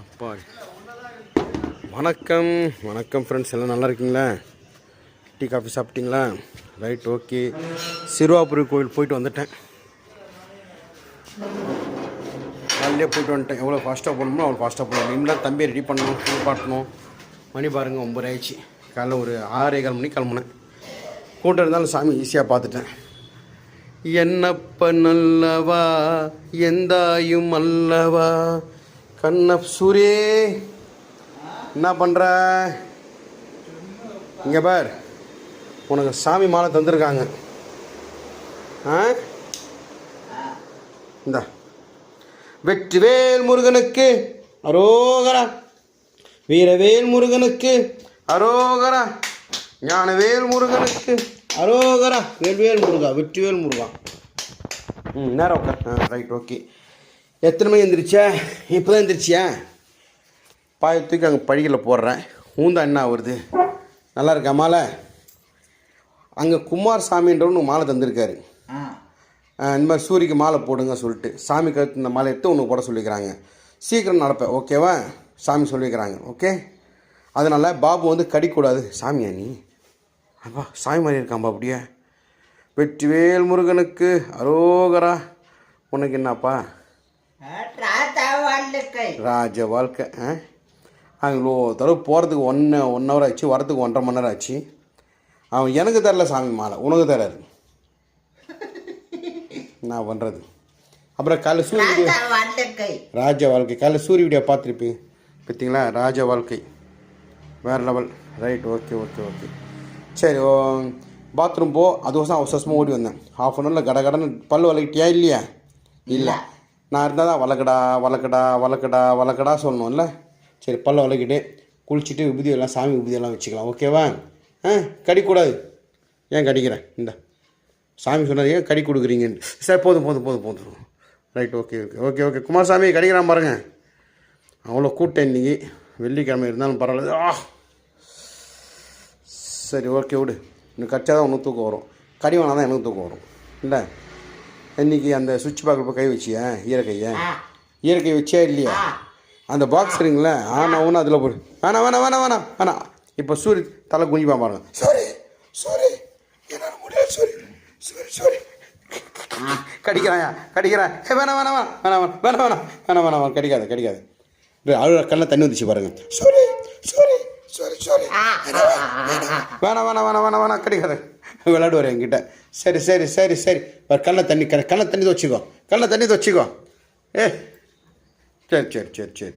அப்பா. வணக்கம். வணக்கம் ஃப்ரெண்ட்ஸ் எல்லாம் நல்லா இருக்கீங்களா? டீ காஃபி சாப்பிட்டீங்களா? ரைட் ஓகே சிறுவாபுரி கோயில் போயிட்டு வந்துட்டேன். காலையிலே போயிட்டு வந்துட்டேன். எவ்வளோ ஃபாஸ்ட்டாக போகணுமோ அவ்வளோ ஃபாஸ்ட்டாக போகணும். இனிமேல் தம்பியை ரெடி பண்ணணும் குளிப்பாட்டணும் மணி பாருங்கள் ஒம்பது ஆயிடுச்சு. காலைல ஒரு ஆறே கால் மணிக்கு கிளம்புனேன். கூட்டம் இருந்தாலும் சாமி ஈஸியாக பார்த்துட்டேன். என்னப்ப நல்லவா? எந்தாயும் அல்லவா? கண்ண சூரி என்ன பண்ணுற இங்கே பார். உனக்கு சாமி மாலை தந்திருக்காங்க. ஆ? இந்த. வெற்றிவேல் முருகனுக்கு அரோகரா. வீரவேல் முருகனுக்கு அரோகரா. ஞானவேல் முருகனுக்கு அரோகரா. வேல்வேல் முருகா வெற்றிவேல் முருகா. ம் நேரம் உட்கார். ஆ ரைட் ஓகே எத்தனை மணி எந்திரிச்சா? இப்போ தான் எந்திரிச்சியா? பாய தூக்கி அங்கே படிக்கல போடுறேன். ஊந்தா என்ன வருது நல்லா இருக்கா மாலை? அங்கே குமார் சாமின்றவனு மாலை தந்திருக்காரு. இந்த மாதிரி சூரிக்கு மாலை போடுங்க சொல்லிட்டு சாமி கழுத்து இந்த மாலை எடுத்து உனக்கு போட சொல்லிக்கிறாங்க. சீக்கிரம் நடப்பேன் ஓகேவா சாமி சொல்லிக்கிறாங்க ஓகே அதனால் பாபு வந்து கடிக்கூடாது சாமியா நீ? அப்பா சாமி மாதிரி இருக்காம்பா அப்படியே? வெற்றிவேல் முருகனுக்கு அரோகரா. உனக்கு என்னப்பா? ராஜ வாழ்க்கை ஆ? அங்கே தடவை போகிறதுக்கு ஒன்று ஒன் ஹவர் ஆச்சு வரதுக்கு ஒன்றரை மணி நேரம் ஆச்சு. அவன் எனக்கு தரல சாமி மாலை உனக்கு தராரு நான் பண்ணுறது அப்புறம் காலைல சூரிய ராஜ வாழ்க்கை காலைல சூரிய வீடியோ பார்த்துருப்பீங்க பார்த்தீங்களா ராஜ வாழ்க்கை வேறு level. Right okay okay okay சரி பாத்ரூம் போ. அதுவசம் அவசரமாக ஓடி வந்தேன். ஹாஃப் அன் ஹவரில் கட கடன்னு பல் வளர்க்கிட்டியா இல்லையா? இல்லை. நான் இருந்தால் தான் வளக்கடா வளர்க்கடா வளர்க்கடா வளக்கடா சொல்லணும்ல. சரி பல்ல வளர்க்கிட்டு குளிச்சுட்டு விபூதி எல்லாம் சாமி விபூதி எல்லாம் வச்சுக்கலாம் ஓகேவா? ஆ கடிக்கூடாது. ஏன் கடிக்கிறேன் இந்த சாமி சொன்னார் ஏன் கடி கொடுக்குறீங்கன்னு. சரி போதும் போதும் போதும் போதும். Right okay okay okay okay Kumarasamy கடிக்கிறான் பாருங்க. அவ்வளோ கூட்டம் இன்னைக்கு. வெள்ளிக்கிழமை இருந்தாலும் பரவாயில்ல. ஆ சரி ஓகே விடு. இன்னும் கடிச்சா தான் ஒன்று தூக்கம் வரும். கடி வேணால் தான் எனக்கு தூக்கம் வரும். இல்லை? இன்னைக்கு அந்த சுவிட்ச் பாக்கில் கை வச்சியா ஈரக்கையை ஈரக்கை வச்சியா இல்லையா அந்த பாக்ஸ் இருக்குங்களே ஆனா ஒன்று அதில் போடு வேணாம் வேணாம் வேணாம் வேணாம் வேணாம் இப்போ சூரி தலை குஞ்சிப்பா பாருங்க சாரி சாரி என்னால் முடியாது சாரி சாரி சாரி கடிக்கிறாயா கடிக்கிறான் ஏ வேணாம் வேணாம் வேணாம் வேணாம் வேணாம் வேணாம் வேணாம் வேணாம் வேணாம் கடிக்காது கடிக்காது அழுகிற கண்ணில் தண்ணி வந்துச்சு பாருங்க சாரி சாரி சாரி சாரி வேணாம் வேணாம் வேணாம் வேணாம் வேணாம் கிடைக்காது விளையாடுவார் என்கிட்ட. சரி சரி சரி சரி. ஒரு கண்ணில் தண்ணி கண்ணில் தண்ணி துவச்சிக்கோ கண்ணில் தண்ணி துவச்சிக்கோ ஏ சரி சரி சரி சரி.